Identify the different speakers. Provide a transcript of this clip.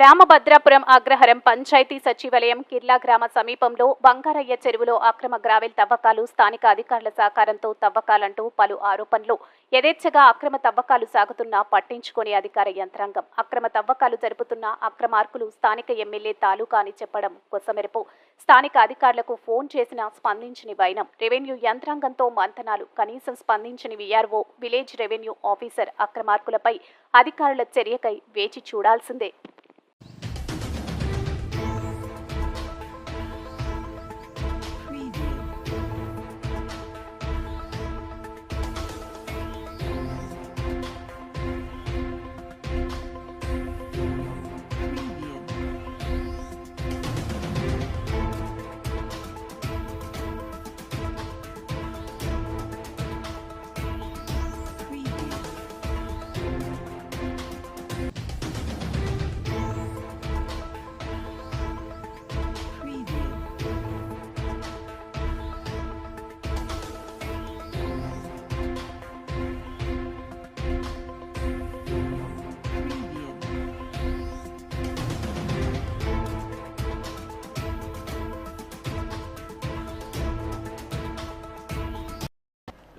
Speaker 1: రామభద్రాపురం అగ్రహరం పంచాయతీ సచివాలయం కిర్లా గ్రామ సమీపంలో బంగారయ్య చెరువులో అక్రమ గ్రావెల్ తవ్వకాలు స్థానిక అధికారుల సహకారంతో తవ్వకాలంటూ పలు ఆరోపణలు. యథేచ్ఛగా అక్రమ తవ్వకాలు సాగుతున్నా పట్టించుకోని అధికార యంత్రాంగం. అక్రమ తవ్వకాలు జరుపుతున్న అక్రమార్కులు స్థానిక ఎమ్మెల్యే తాలూకా అని చెప్పడం కొసమెరుపు. స్థానిక అధికారులకు ఫోన్ చేసినా స్పందించని వైనం రెవెన్యూ యంత్రాంగంతో మంతనాలు. కనీసం స్పందించని విఆర్ఓ విలేజ్ రెవెన్యూ ఆఫీసర్ అక్రమార్కులపై అధికారుల చర్యకై వేచి చూడాల్సిందే.